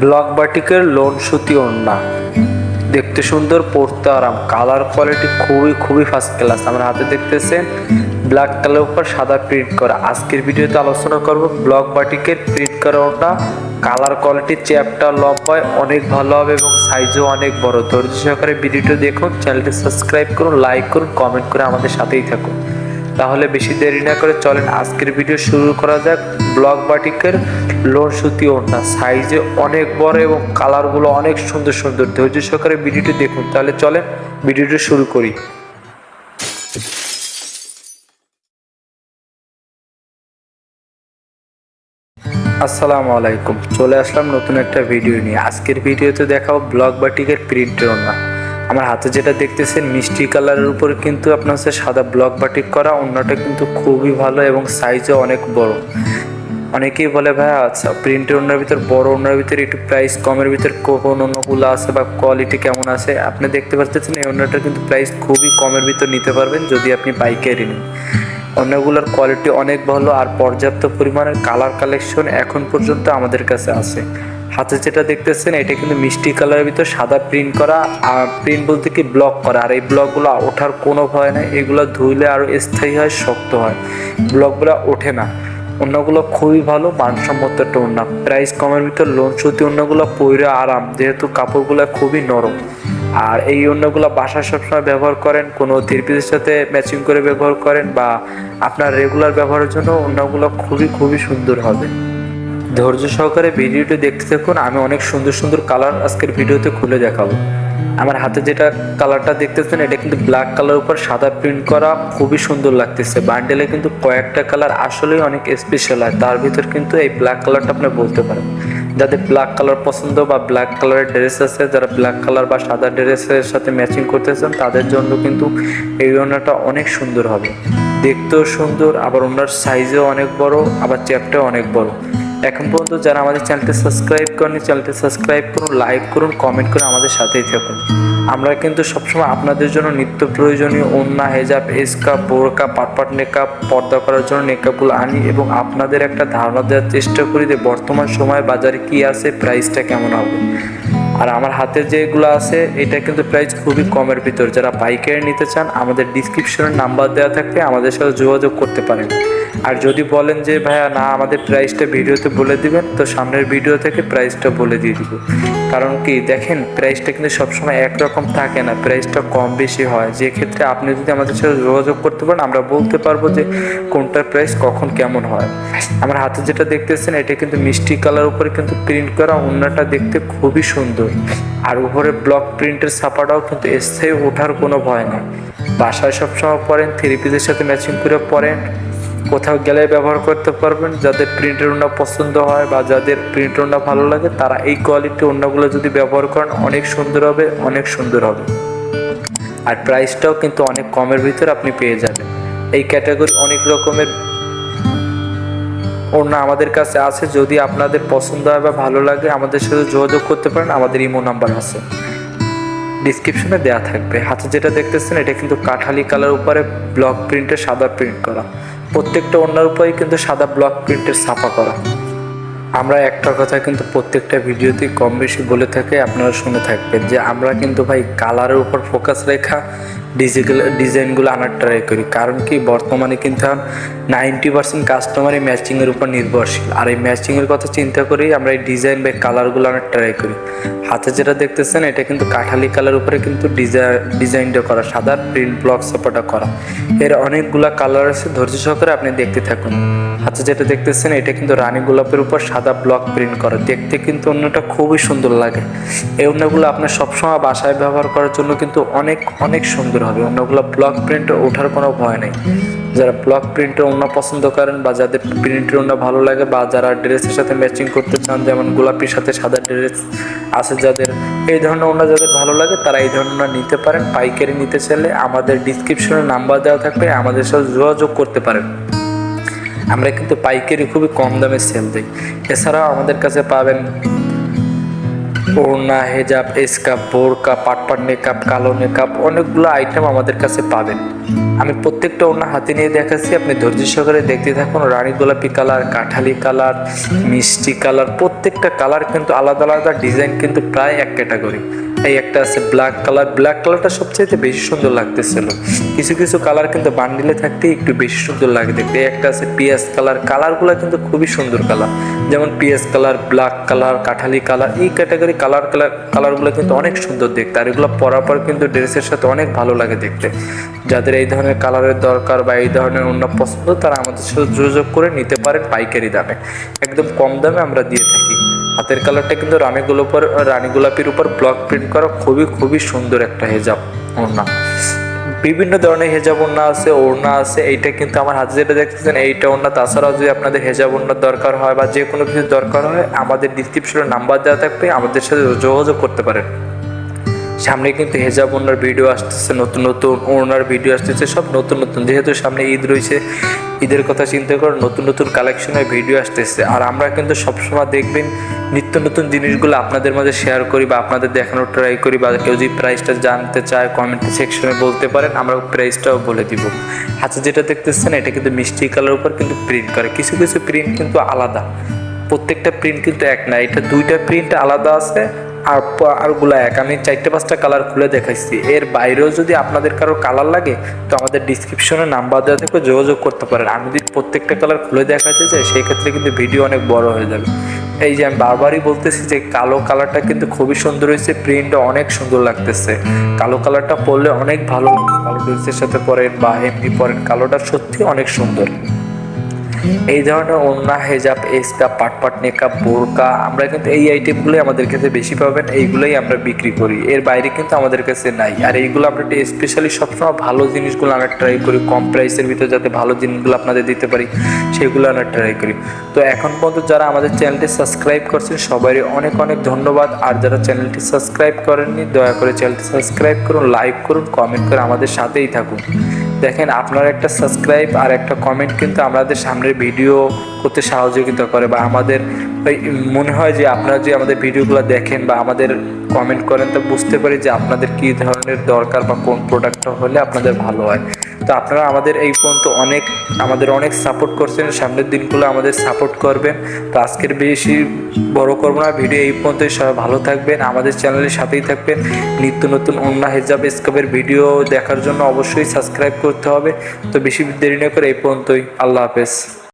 Block বাটিকের loan সুতি ওড়না। দেখতে সুন্দর পড়তে আরাম। কালার কোয়ালিটি খুবই খুবই ফার্স্ট ক্লাস আমার হাতে দেখতেছেন ব্ল্যাক কালার উপর সাদা প্রিন্ট করা। আজকের ভিডিওতে আলোচনা করব ব্লক বাটিকের প্রিন্ট করা ওটা কালার কোয়ালিটি চ্যাপটা লম্বায় অনেক ভালো হবে এবং সাইজও অনেক বড়। ধৈর্য সহকারে ভিডিওটা দেখুন চ্যানেলটি সাবস্ক্রাইব করুন লাইক করুন কমেন্ট করে আমাদের সাথেই থাকুন। তাহলে বেশি দেরি না করে চলেন আজকের ভিডিও শুরু করা যাক ব্লক বাটিকের লোন সুতি ওড়না। সাইজে অনেক বড় এবং কালারগুলো অনেক সুন্দর সুন্দর। ধৈর্য সহকারে ভিডিওটি দেখুন। তাহলে চলেন ভিডিওটি শুরু করি। আসসালামু আলাইকুম। চলে আসলাম নতুন একটা ভিডিও নিয়ে। আজকের ভিডিওতে দেখাও ব্লক বাটিকের প্রিন্টের ওড়না। আমার হাতে যেটা দেখতেছেন, মিষ্টি কালারের উপর কিন্তু আপনার হচ্ছে সাদা ব্লক বাটিক করা, অন্যটা কিন্তু খুবই ভালো এবং সাইজও অনেক বড়। অনেকেই বলে ভাই আচ্ছা প্রিন্টের ওড়নার ভিতর, বড় ওড়নার ভিতরে, একটু প্রাইস কমের ভিতর কোন অন্যগুলো আছে বা কোয়ালিটি কেমন আছে? আপনি দেখতে পাচ্ছেন এই ওড়নাটার কিন্তু প্রাইস খুবই কমের ভিতর নিতে পারবেন, যদি আপনি পাইকারি নিন। অন্যগুলোর কোয়ালিটি অনেক ভালো, আর পর্যাপ্ত পরিমাণের কালার কালেকশন এখন পর্যন্ত আমাদের কাছে আছে। হাতে যেটা দেখতেছেন, এটা কিন্তু মিষ্টি কালারের ভিতর সাদা প্রিন্ট করা, আর প্রিন্ট বলতে কি ব্লক করা, আর এই ব্লকগুলো ওঠার কোনো ভয় নেই, এগুলো ধুইলে আরও স্থায়ী হয়, শক্ত হয়। ব্লকগুলো ওঠে না। অন্যগুলো খুবই ভালো, মানসম্মত একটা প্রাইস কমের ভিতর লোন সুতি অন্যগুলো পইরে আরাম, যেহেতু কাপড়গুলো খুবই নরম। আর এই অন্যগুলো বাসায় সবসময় ব্যবহার করেন, কোনো থ্রিপিসের সাথে ম্যাচিং করে ব্যবহার করেন, বা আপনার রেগুলার ব্যবহারের জন্য অন্যগুলো খুবই খুবই সুন্দর হবে। ধৈর্য সহকারে ভিডিওটি দেখতে থাকুন। আমি অনেক সুন্দর সুন্দর কালার আজকের ভিডিওতে খুলে দেখাবো। আমার হাতে যেটা কালারটা দেখতেছেন, এটা কিন্তু ব্ল্যাক কালার উপর সাদা প্রিন্ট করা খুবই সুন্দর লাগতেছে। বান্ডেলে কিন্তু কয়েকটা কালার আসলেই অনেক স্পেশাল হয়। তার ভিতর কিন্তু এই ব্ল্যাক কালারটা আপনি বলতে পারেন। যাদের ব্ল্যাক কালার পছন্দ বা ব্ল্যাক কালারের ড্রেস আছে, যারা ব্ল্যাক কালার বা সাদা ড্রেসের সাথে ম্যাচিং করতে চান তাদের জন্য কিন্তু এই ওড়নাটা অনেক সুন্দর হবে। দেখতেও সুন্দর, আবার ওনার সাইজেও অনেক বড়, আবার চ্যাপটাও অনেক বড়। এখন পর্যন্ত যারা আমাদের চ্যানেলটি সাবস্ক্রাইব করেনি চ্যানেলটি সাবস্ক্রাইব করুন, লাইক করুন কমেন্ট করে আমাদের সাথেই থাকুন। আমরা কিন্তু সবসময় আপনাদের জন্য নিত্য প্রয়োজনীয় ওন্না হেজাব, এসকাপ, বোরকা, পাটপাট নেকাপ পর্দা করার জন্য নেকাপগুলো আনি এবং আপনাদের একটা ধারণা দেওয়ার চেষ্টা করি যে বর্তমান সময়ে বাজারে কি আছে প্রাইসটা কেমন হবে। আর আমার হাতে যেগুলো আছে, এটা কিন্তু প্রাইস খুবই কমের ভিতর। যারা পাইকারি নিতে চান, আমাদের ডিসক্রিপশনের নাম্বার দেওয়া থাকবে আমাদের সাথে যোগাযোগ করতে পারেন। আর যদি বলেন যে, ভাইয়া, না, আমাদের প্রাইসটা ভিডিওতে বলে দিবেন, তো সামনের ভিডিও থেকে প্রাইসটা বলে দিয়ে দিব। কারণ কি, দেখেন প্রাইসটা কিন্তু সবসময় একরকম থাকে না প্রাইসটা কম বেশি হয়। যে ক্ষেত্রে আপনি যদি আমাদের সাথে যোগাযোগ করতে পারেন, আমরা বলতে পারব যে কোনটার প্রাইস কখন কেমন হয়। আমার হাতে যেটা দেখতেছেন, এটা কিন্তু মিষ্টি কালার উপরে কিন্তু প্রিন্ট করা অন্যটা দেখতে খুবই সুন্দর। আর উপরে ব্লক প্রিন্টের ছাপাটাও কিন্তু স্থায়ী ওঠার কোনো ভয় নেই। বাসায় সবসময় পরেন থ্রি পিসের সাথে ম্যাচিং করে পরেন কোথাও গেলে ব্যবহার করতে পারবেন। যাদের প্রিন্টের ওড়না পছন্দ হয় বা যাদের প্রিন্ট ওড়না ভালো লাগে, তারা এই কোয়ালিটি ওড়নাগুলো যদি ব্যবহার করেন, অনেক সুন্দর হবে, অনেক সুন্দর হবে। আর প্রাইসটাও কিন্তু অনেক কমের ভিতরে আপনি পেয়ে যাবেন। এই ক্যাটাগরি অনেক রকমের ওড়না আমাদের কাছে আছে। যদি আপনাদের পছন্দ হয় বা ভালো লাগে, আমাদের সাথে যোগাযোগ করতে পারেন। আমাদের ইমো নাম্বার আছে। ডিসক্রিপশনে দেওয়া থাকবে। হাতে যেটা দেখতেছেন, এটা কিন্তু কাঠালি কালার উপরে ব্লক প্রিন্টের সাদা প্রিন্ট করা। প্রত্যেকটা ওড়নার উপরেই কিন্তু সাদা ব্লক প্রিন্টের ছাপা করা। আমরা একটা কথা কিন্তু প্রত্যেকটা ভিডিওতেই কম বেশি বলে থাকি, আপনারা শুনে থাকবেন যে আমরা কিন্তু ভাই কালারের উপর ফোকাস রেখা ডিজিটাল ডিজাইনগুলো আনার ট্রাই করি। কারণ কি, বর্তমানে কিন্তু নাইনটি পার্সেন্ট কাস্টমারই ম্যাচিংয়ের উপর নির্ভরশীল। আর এই ম্যাচিংয়ের কথা চিন্তা করেই আমরা এই ডিজাইন বা কালারগুলো আনার ট্রাই করি। হাতে যেটা দেখতেছেন, এটা কিন্তু কাঠালি কালার উপরে কিন্তু ডিজাইন ডিজাইনটা করা, সাদা প্রিন্ট ব্লক সাপোর্টটা করা। এর অনেকগুলা কালার আছে, ধৈর্য সহকারে আপনি দেখতে থাকুন। হাতে যেটা দেখতেছেন, এটা কিন্তু রানী গোলাপের উপর সাদা ব্লক প্রিন্ট করা। দেখতে কিন্তু অন্যটা খুবই সুন্দর লাগে। এই অন্যগুলো আপনার সবসময় বাসায় ব্যবহার করার জন্য কিন্তু অনেক অনেক সুন্দর। হবে। অন্যগুলো ব্লক প্রিন্ট ওঠার কোনো ভয় নেই। যারা ব্লক প্রিন্টের অন্য পছন্দ করেন বা যাদের প্রিন্টের অন্য ভালো লাগে বা যারা ড্রেসের সাথে ম্যাচিং করতে চান, যেমন গোলাপির সাথে সাদা ড্রেস আছে যাদের, এই ধরনের ওনা যাদের ভালো লাগে, তারা এই ধরনের নিতে পারেন। পাইকারি নিতে চাইলে আমাদের ডিসক্রিপশনে নাম্বার দেওয়া থাকবে, আমাদের সাথে যোগাযোগ করতে পারেন। আমরা কিন্তু পাইকারি খুবই কম দামে সেল দিই। এছাড়াও আমাদের কাছে পাবেন ওড়না হেজাব এসকাপ বোরকা, পাটপাট, মেকআপ, কালো মেকআপ, অনেকগুলো আইটেম আমাদের কাছে পাবেন। আমি প্রত্যেকটা ওড়না হাতে নিয়ে দেখাচ্ছি, আপনি ধৈর্য সহকারে দেখতে থাকুন, রানী গোলাপি কালার কাঠালি কালার মিষ্টি কালার প্রত্যেকটা কালার কিন্তু আলাদা আলাদা ডিজাইন কিন্তু প্রায় এক ক্যাটাগরি এই একটা আছে ব্ল্যাক কালার ব্ল্যাক কালারটা সবচেয়ে বেশি সুন্দর লাগতেছিল। কিছু কিছু কালার কিন্তু বান্ডিলে থাকতে একটু বেশি সুন্দর লাগে দেখতে। এই একটা আছে পিএস কালার কালারগুলো কিন্তু খুবই সুন্দর কালার যেমন পিএস কালার ব্ল্যাক কালার কাঠালি কালার এই ক্যাটাগরি কালার কালার কালারগুলো কিন্তু অনেক সুন্দর দেখতে। আর এগুলো পরার পর কিন্তু ড্রেসের সাথে অনেক ভালো লাগে দেখতে। যাদের এই ধরনের কালারের দরকার বা এই ধরনের অন্য পছন্দ, তারা আমাদের সাথে যোগাযোগ করে নিতে পারেন পাইকারি দামে। একদম কম দামে আমরা দিয়ে থাকি। হাতের কালারটা কিন্তু রানী গোলাপের রানী গোলাপির উপর ব্লক প্রিন্ট করা খুবই খুবই সুন্দর একটা হেজাব ওড়না। বিভিন্ন ধরনের হেজাব ওড়না আছে ওড়না আছে, এইটা কিন্তু আমার হাতে যেটা দেখতেছেন, এইটা ওড়না। তাছাড়াও যদি আপনাদের হেজাব ওড়নার দরকার হয় বা যে কোনো কিছু দরকার হয়, আমাদের ডিসক্রিপশনে নাম্বার দেওয়া থাকবে, আমাদের সাথে যোগাযোগ করতে পারেন। সামনে কিন্তু হেজাব ওনার ভিডিও আসতেছে, নতুন নতুন ওনার ভিডিও আসতেছে, সব নতুন নতুন। যেহেতু সামনে ঈদ রয়েছে ঈদের কথা চিন্তা করে, নতুন নতুন কালেকশনের ভিডিও আসতেছে। আর আমরা কিন্তু সবসময় দেখবেন নিত্য নতুন জিনিসগুলো আপনাদের মাঝে শেয়ার করি বা আপনাদের দেখানোর ট্রাই করি বা কেউ যদি প্রাইসটা জানতে চায় কমেন্ট সেকশনে বলতে পারেন, আমরা প্রাইসটাও বলে দিব। হাতে যেটা দেখতেছেন, এটা কিন্তু মিষ্টি কালার উপর কিন্তু প্রিন্ট করে। কিছু কিছু প্রিন্ট কিন্তু আলাদা। প্রত্যেকটা প্রিন্ট কিন্তু এক না। এটা দুইটা প্রিন্ট আলাদা আছে আর আরগুলা এক। আমি চারটে পাঁচটা কালার খুলে দেখাইছি। এর বাইরেও যদি আপনাদের কারও কালার লাগে, তো আমাদের ডিসক্রিপশনে নাম্বার দেওয়া থাকবে, যোগাযোগ করতে পারেন। আমি যদি প্রত্যেকটা কালার খুলে দেখাতে চাই, সেই ক্ষেত্রে কিন্তু ভিডিও অনেক বড় হয়ে যাবে। এই যে আমি বারবারই বলতেছি যে কালো কালারটা কিন্তু খুবই সুন্দর হয়েছে প্রিন্টটা অনেক সুন্দর লাগতেছে। কালো কালারটা পরলে অনেক ভালো কালো ড্রেসের সাথে পরেন বা এমনি পরেন কালোটা সত্যি অনেক সুন্দর। এই ধরনের ওড়না হেজাব এসকাপ পাটপাট নেকাপ বোরকা, আমরা কিন্তু এই আইটেমগুলোই আমাদের কাছে বেশি পাবেন, এইগুলোই আমরা বিক্রি করি। এর বাইরে কিন্তু আমাদের কাছে নাই। আর এইগুলো আমরা স্পেশালি সবসময় ভালো জিনিসগুলো আমরা ট্রাই করি, কম প্রাইসের ভিতরে যাতে ভালো জিনিসগুলো আপনাদের দিতে পারি, সেগুলো আমরা ট্রাই করি। তো এখন পর্যন্ত যারা আমাদের চ্যানেলটি সাবস্ক্রাইব করছেন সবারই অনেক অনেক ধন্যবাদ। আর যারা চ্যানেলটি সাবস্ক্রাইব করেননি, দয়া করে চ্যানেলটি সাবস্ক্রাইব করুন লাইক করুন কমেন্ট করে আমাদের সাথেই থাকুন। দেখেন আপনার একটা সাবস্ক্রাইব আর একটা কমেন্ট কিন্তু আমাদের সামনের ভিডিও করতে সহযোগিতা করে বা আমাদের মনে হয় যে আপনারা যে আমাদের ভিডিওগুলো দেখেন বা আমাদের কমেন্ট করেন, তো বুঝতে পারি যে আপনাদের কী ধরনের দরকার বা কোন প্রোডাক্টটা হলে আপনাদের ভালো হয়। তো আপনারা আমাদের এই পর্যন্ত অনেক, আমাদের অনেক সাপোর্ট করছেন। সামনের দিনগুলো আমাদের সাপোর্ট করবেন। তো আজকের বেশি বড় করব না। ভিডিও এই পর্যন্তই। সবাই ভালো থাকবেন। আমাদের চ্যানেলের সাথেই থাকবেন। নিত্য নতুন অন্য হেজাব স্কোপের ভিডিও দেখার জন্য অবশ্যই সাবস্ক্রাইব করতে হবে। তো বেশি দেরি না করে এই পর্যন্তই। আল্লাহ হাফেজ।